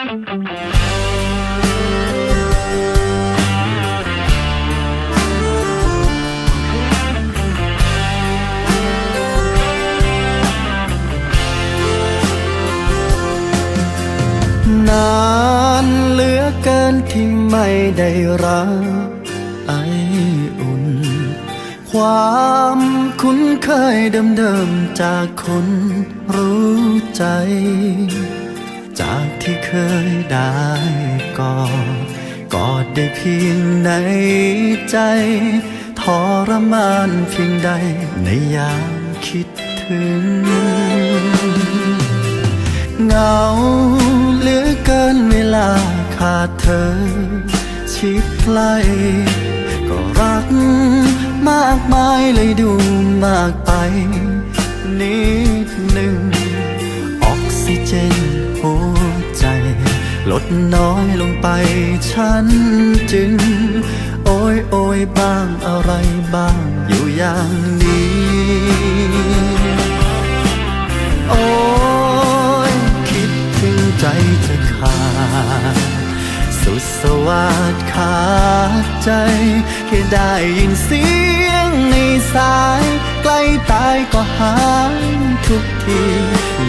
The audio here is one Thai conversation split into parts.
นานเหลือเกินที่ไม่ได้รักไออุ่น ความคุ้นเคยเดิมๆจากคนรู้ใจ จากที่เคยได้กอดกอดได้เพียงในใจ ทรมานเพียงใดในยามคิดถึง เหงาเหลือเกินเวลาขาดเธอ ชิดใกล้ก็รักมากมายเลยดูมากไป นิดหนึ่งออกซิเจนหัว ลดน้อยลงไป ฉันจึง โอยโอยบ้างอะไรบ้างอยู่อย่างนี้ โอ้ยคิดถึงใจจะขาด สุดสวัสดขาดใจ แค่ได้ยินเสียงในสาย ใกล้ตายก็หายทุกที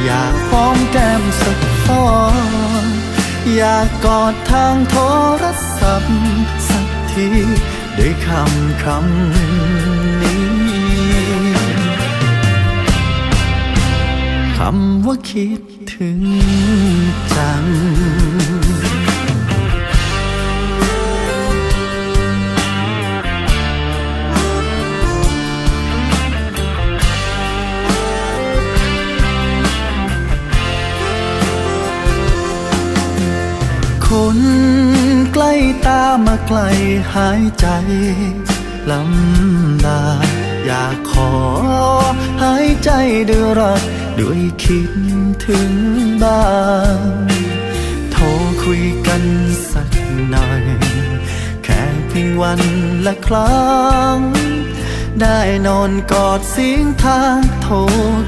อยากหอมแก้มสักฟอน อยากกอดทางโทรศัพท์สักทีด้วยคำคำนี้คำว่าคิดถึงจัง มาไกลหายใจลำบากอยากขอ หายใจด้วยรัก ด้วยคิดถึงบ้าง โทรคุยกันสักหน่อย แค่เพียงวันละครั้ง ได้นอนกอดเสียงทางโทร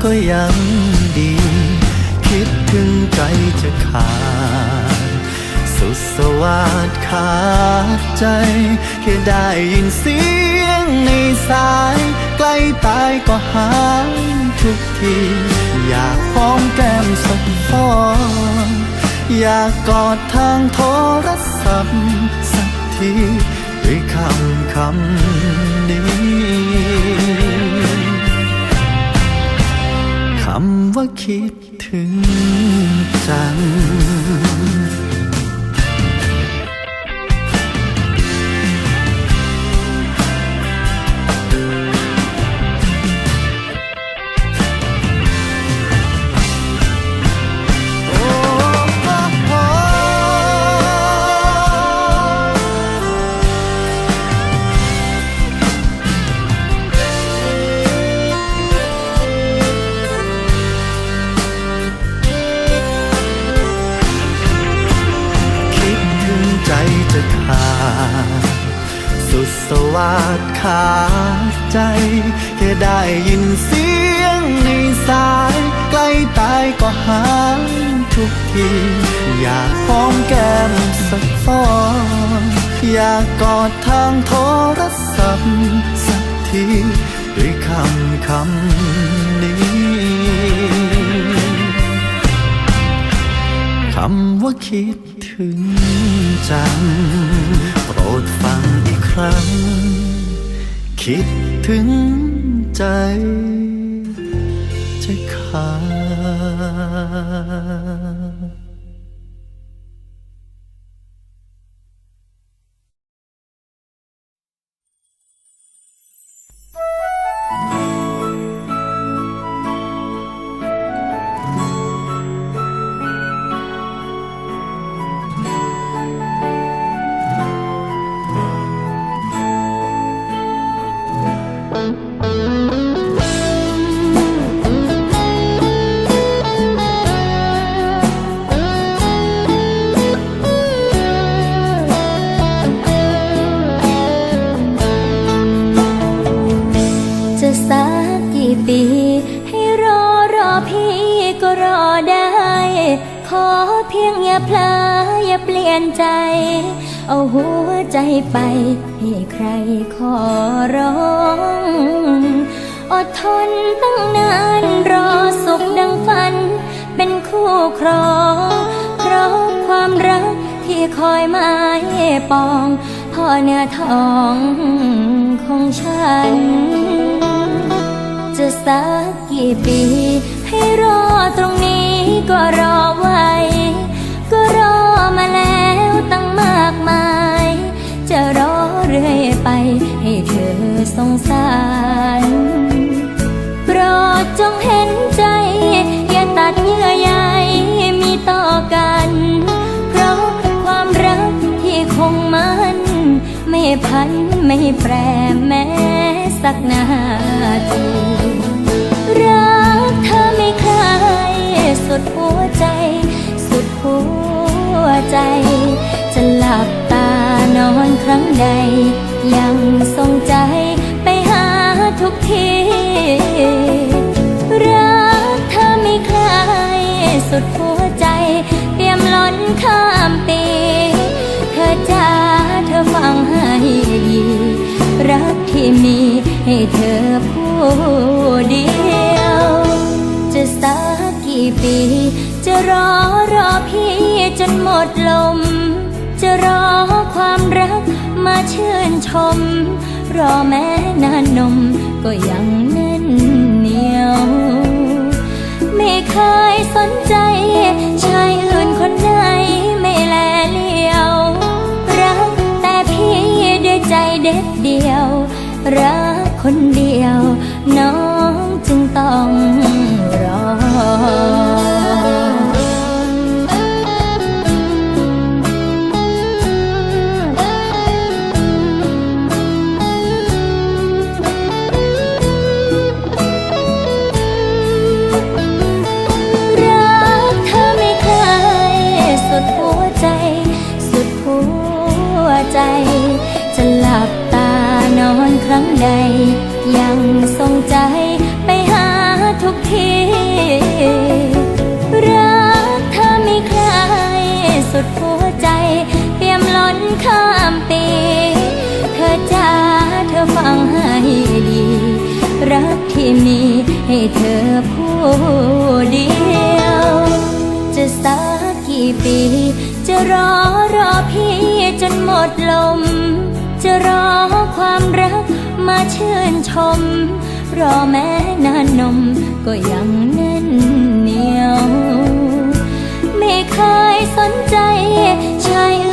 ก็ยังดี คิดถึงใจจะขาด สุดสวัสดขาดใจ แค่ได้ยินเสียงในสาย ใกล้ตายก็หายทุกที อยากหอมแก้มสักฟอนอยากกอดทางโทรศัพท์สักทีด้วยคำคำนี้คำว่าคิดถึงจัง วัสดขาดใจ แค่ได้ยินเสียงในสาย ใกล้ตายก็หายทุกที อยากหอมแก้มสักฟอนอยากกอดทางโทรศัพท์สักที ด้วยคำคำนี้คำว่าคิดถึงจัง ดฟังอีกครั้ง คิดถึงใจจะขาด อย่าเพลออย่าเปลี่ยนใจ เอาหัวใจไป ให้ใครขอร้อง อดทนตั้งนานรอสุขดังฝัน เป็นคู่ครอง เพราะความรักที่คอยมายปอง พ่อเนื้อทองของฉัน จะสักกี่ปี ให้รอตรงนี้ก็รอไว้ก็รอมาแล้ว ตั้งมากมาย จะรอเรื่อยไปให้เธอสงสาร โปรดจงเห็นใจ อย่าตัดเยื่อใยมีต่อกัน เพราะความรักที่คงมัน ไม่พันไม่แปรแม้สักนาทีรักเธอไม่เคยสุดหัวใจ สุดหัว ใจ จะหลับตานอนครั้งใด ยังทรงใจไปหาทุกทีรักเธอไม่เคยสุดหัวใจ เตรียมล้นข้ามปี เธอจ้าเธอฟังให้ดีรักที่มีให้เธอผู้เดียว จะสักกี่ปีจะรอรอ จนหมดลม จะรอความรักมาชื่นชม รอแม้นานนมก็ยังแน่นเหนียว ไม่เคยสนใจชายอื่นคนไหนไม่แลเลียว รักแต่พี่ด้วยใจเด็ดเดียว รักคนเดียว น้องจึงต้อง ยมล้นข้ามปีเธอจ้าเธอฟังให้ดี รักที่มีให้เธอผู้เดียว จะสักกี่ปี จะรอรอพี่จนหมดลม จะรอความรักมาชื่นชม รอแม้นานนมก็ยังแน่นเหนียว ไม่เคยสนใจชาย